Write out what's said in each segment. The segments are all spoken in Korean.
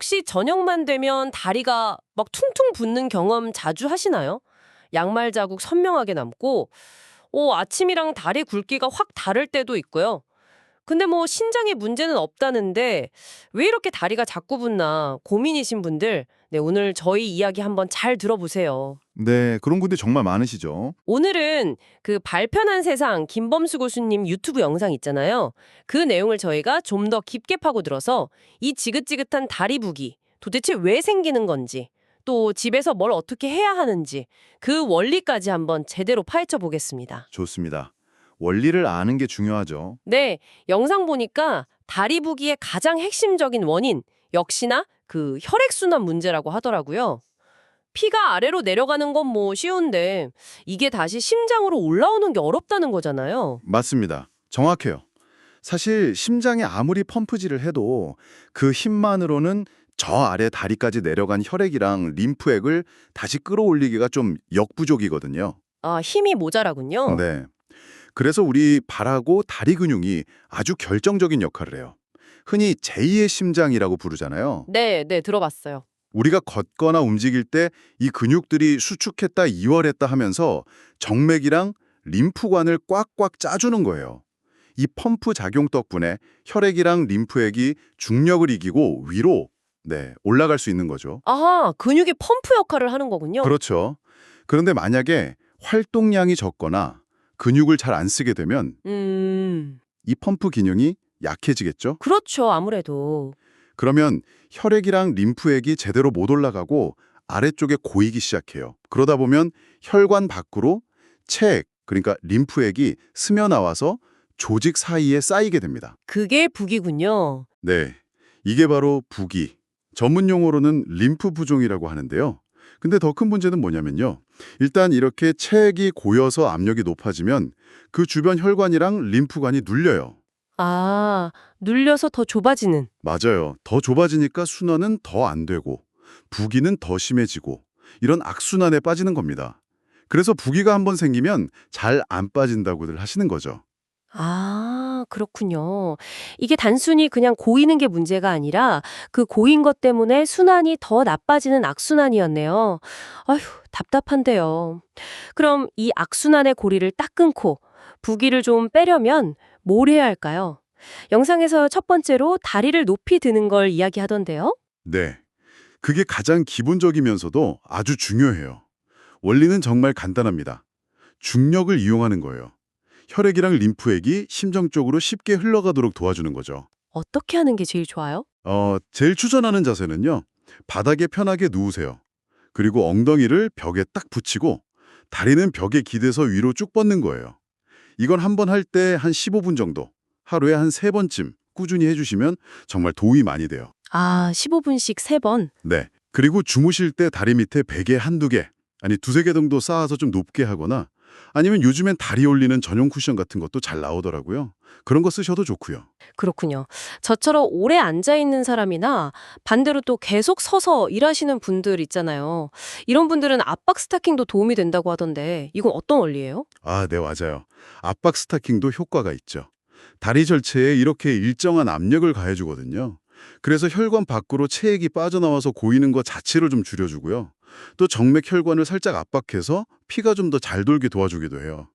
혹시 저녁만 되면 다리가 막 퉁퉁 붓는 경험 자주 하시나요? 양말 자국 선명하게 남고, 오, 아침이랑 다리 굵기가 확 다를 때도 있고요. 근데 뭐 신장에 문제는 없다는데 왜 이렇게 다리가 자꾸 붓나 고민이신 분들, 네, 오늘 저희 이야기 한번 잘 들어보세요. 네, 그런 분들이 정말 많으시죠. 오늘은 그 발편한 세상 김범수 교수님 유튜브 영상 있잖아요. 그 내용을 저희가 좀 더 깊게 파고들어서 이 지긋지긋한 다리 부기 도대체 왜 생기는 건지 또 집에서 뭘 어떻게 해야 하는지 그 원리까지 한번 제대로 파헤쳐 보겠습니다. 좋습니다. 원리를 아는 게 중요하죠. 네, 영상 보니까 다리 부기의 가장 핵심적인 원인 역시나 그 혈액순환 문제라고 하더라고요. 피가 아래로 내려가는 건 뭐 쉬운데 이게 다시 심장으로 올라오는 게 어렵다는 거잖아요. 맞습니다. 정확해요. 사실 심장이 아무리 펌프질을 해도 그 힘만으로는 저 아래 다리까지 내려간 혈액이랑 림프액을 다시 끌어올리기가 좀 역부족이거든요. 아, 힘이 모자라군요. 네. 그래서 우리 발하고 다리 근육이 아주 결정적인 역할을 해요. 흔히 제2의 심장이라고 부르잖아요. 네, 네, 들어봤어요. 우리가 걷거나 움직일 때 이 근육들이 수축했다 이월했다 하면서 정맥이랑 림프관을 꽉꽉 짜주는 거예요. 이 펌프 작용 덕분에 혈액이랑 림프액이 중력을 이기고 위로 네, 올라갈 수 있는 거죠. 아하, 근육이 펌프 역할을 하는 거군요. 그렇죠. 그런데 만약에 활동량이 적거나 근육을 잘 안 쓰게 되면 음, 이 펌프 기능이 약해지겠죠? 그렇죠, 아무래도. 그러면 혈액이랑 림프액이 제대로 못 올라가고 아래쪽에 고이기 시작해요. 그러다 보면 혈관 밖으로 체액, 그러니까 림프액이 스며 나와서 조직 사이에 쌓이게 됩니다. 그게 북이군요. 네, 이게 바로 부기. 전문 용어로는 림프 부종이라고 하는데요. 근데 더 큰 문제는 뭐냐면요. 일단 이렇게 체액이 고여서 압력이 높아지면 그 주변 혈관이랑 림프관이 눌려요. 아, 눌려서 더 좁아지는. 맞아요. 더 좁아지니까 순환은 더 안 되고 부기는 더 심해지고 이런 악순환에 빠지는 겁니다. 그래서 부기가 한번 생기면 잘 안 빠진다고들 하시는 거죠. 아, 그렇군요. 이게 단순히 그냥 고이는 게 문제가 아니라 그 고인 것 때문에 순환이 더 나빠지는 악순환이었네요. 아휴, 답답한데요. 그럼 이 악순환의 고리를 딱 끊고 부기를 좀 빼려면 뭘 해야 할까요? 영상에서 첫 번째로 다리를 높이 드는 걸 이야기하던데요. 네. 그게 가장 기본적이면서도 아주 중요해요. 원리는 정말 간단합니다. 중력을 이용하는 거예요. 혈액이랑 림프액이 심정 쪽으로 쉽게 흘러가도록 도와주는 거죠. 어떻게 하는 게 제일 좋아요? 어, 제일 추천하는 자세는요. 바닥에 편하게 누우세요. 그리고 엉덩이를 벽에 딱 붙이고 다리는 벽에 기대서 위로 쭉 뻗는 거예요. 이건 한번 할 때 한 15분 정도, 하루에 한 세번쯤 꾸준히 해주시면 정말 도움이 많이 돼요. 아, 15분씩 3번. 네. 그리고 주무실 때 다리 밑에 베개 한두 개, 아니 두세 개 정도 쌓아서 좀 높게 하거나 아니면 요즘엔 다리 올리는 전용 쿠션 같은 것도 잘 나오더라고요. 그런 거 쓰셔도 좋고요. 그렇군요. 저처럼 오래 앉아 있는 사람이나 반대로 또 계속 서서 일하시는 분들 있잖아요. 이런 분들은 압박 스타킹도 도움이 된다고 하던데 이건 어떤 원리예요? 아, 네, 맞아요. 압박 스타킹도 효과가 있죠. 다리 절체에 이렇게 일정한 압력을 가해주거든요. 그래서 혈관 밖으로 체액이 빠져나와서 고이는 것 자체를 좀 줄여주고요. 또 정맥 혈관을 살짝 압박해서 피가 좀 더 잘 돌게 도와주기도 해요.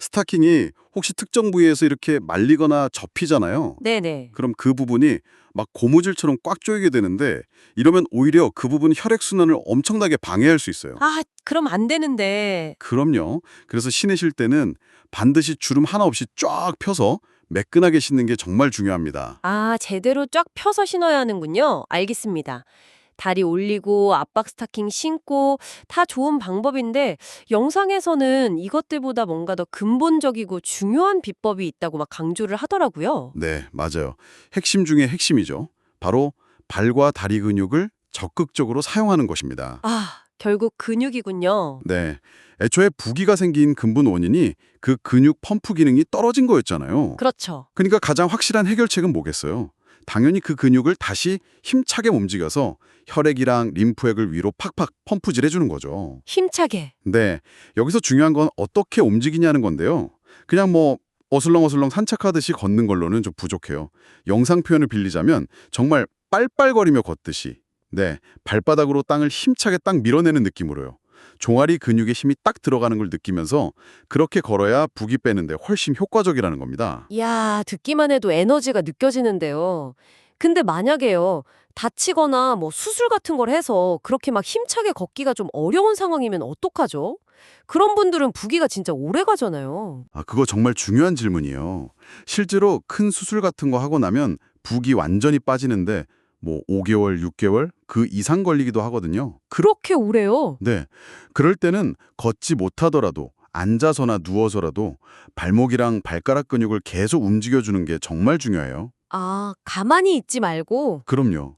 스타킹이 혹시 특정 부위에서 이렇게 말리거나 접히잖아요. 네네. 그럼 그 부분이 막 고무줄처럼 꽉 조이게 되는데 이러면 오히려 그 부분 혈액순환을 엄청나게 방해할 수 있어요. 아, 그럼 안 되는데. 그럼요. 그래서 신으실 때는 반드시 주름 하나 없이 쫙 펴서 매끈하게 신는 게 정말 중요합니다. 아, 제대로 쫙 펴서 신어야 하는군요. 알겠습니다. 다리 올리고 압박 스타킹 신고 다 좋은 방법인데 영상에서는 이것들보다 뭔가 더 근본적이고 중요한 비법이 있다고 막 강조를 하더라고요. 네, 맞아요. 핵심 중에 핵심이죠. 바로 발과 다리 근육을 적극적으로 사용하는 것입니다. 아, 결국 근육이군요. 네. 애초에 부기가 생긴 근본 원인이 그 근육 펌프 기능이 떨어진 거였잖아요. 그렇죠. 그러니까 가장 확실한 해결책은 뭐겠어요? 당연히 그 근육을 다시 힘차게 움직여서 혈액이랑 림프액을 위로 팍팍 펌프질 해 주는 거죠. 힘차게. 네, 여기서 중요한 건 어떻게 움직이냐는 건데요. 그냥 뭐 어슬렁어슬렁 산책하듯이 걷는 걸로는 좀 부족해요. 영상 표현을 빌리자면 정말 빨빨거리며 걷듯이 네, 발바닥으로 땅을 힘차게 딱 밀어내는 느낌으로요. 종아리 근육에 힘이 딱 들어가는 걸 느끼면서 그렇게 걸어야 붓기 빼는데 훨씬 효과적이라는 겁니다. 이야, 듣기만 해도 에너지가 느껴지는데요. 근데 만약에요, 다치거나 뭐 수술 같은 걸 해서 그렇게 막 힘차게 걷기가 좀 어려운 상황이면 어떡하죠? 그런 분들은 부기가 진짜 오래 가잖아요. 아, 그거 정말 중요한 질문이에요. 실제로 큰 수술 같은 거 하고 나면 붓이 완전히 빠지는데 뭐 5개월, 6개월 그 이상 걸리기도 하거든요. 그렇게 오래요? 네. 그럴 때는 걷지 못하더라도 앉아서나 누워서라도 발목이랑 발가락 근육을 계속 움직여주는 게 정말 중요해요. 아, 가만히 있지 말고. 그럼요.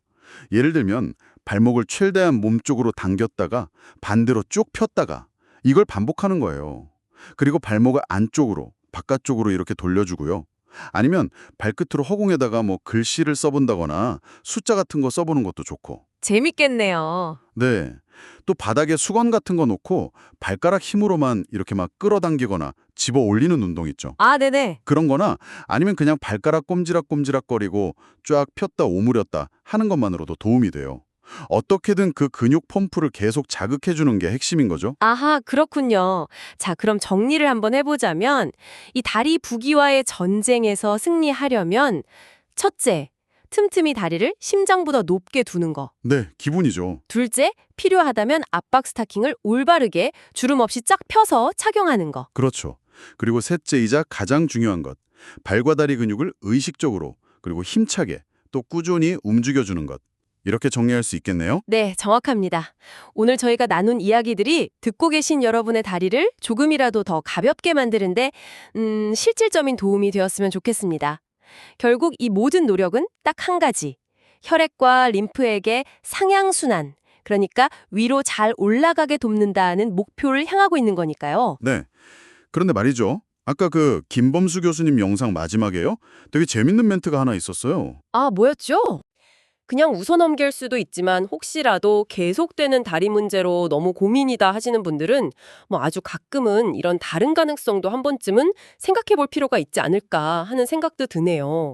예를 들면 발목을 최대한 몸 쪽으로 당겼다가 반대로 쭉 폈다가 이걸 반복하는 거예요. 그리고 발목을 안쪽으로, 바깥쪽으로 이렇게 돌려주고요. 아니면 발끝으로 허공에다가 뭐 글씨를 써본다거나 숫자 같은 거 써보는 것도 좋고. 재밌겠네요. 네. 또 바닥에 수건 같은 거 놓고 발가락 힘으로만 이렇게 막 끌어당기거나 집어 올리는 운동 있죠. 아, 네네. 그런 거나 아니면 그냥 발가락 꼼지락꼼지락거리고 쫙 폈다 오므렸다 하는 것만으로도 도움이 돼요. 어떻게든 그 근육 펌프를 계속 자극해 주는 게 핵심인 거죠. 아하, 그렇군요. 자, 그럼 정리를 한번 해보자면, 이 다리 부기와의 전쟁에서 승리하려면, 첫째, 틈틈이 다리를 심장보다 높게 두는 거. 네, 기분이죠. 둘째, 필요하다면 압박 스타킹을 올바르게 주름 없이 쫙 펴서 착용하는 거. 그렇죠. 그리고 셋째이자 가장 중요한 것. 발과 다리 근육을 의식적으로 그리고 힘차게 또 꾸준히 움직여 주는 것. 이렇게 정리할 수 있겠네요. 네, 정확합니다. 오늘 저희가 나눈 이야기들이 듣고 계신 여러분의 다리를 조금이라도 더 가볍게 만드는데 음, 실질적인 도움이 되었으면 좋겠습니다. 결국 이 모든 노력은 딱 한 가지. 혈액과 림프에게 상향순환, 그러니까 위로 잘 올라가게 돕는다는 목표를 향하고 있는 거니까요. 네. 그런데 말이죠. 아까 그 김범수 교수님 영상 마지막에요. 되게 재밌는 멘트가 하나 있었어요. 아, 뭐였죠? 그냥 웃어 넘길 수도 있지만 혹시라도 계속되는 다리 문제로 너무 고민이다 하시는 분들은 뭐 아주 가끔은 이런 다른 가능성도 한 번쯤은 생각해 볼 필요가 있지 않을까 하는 생각도 드네요.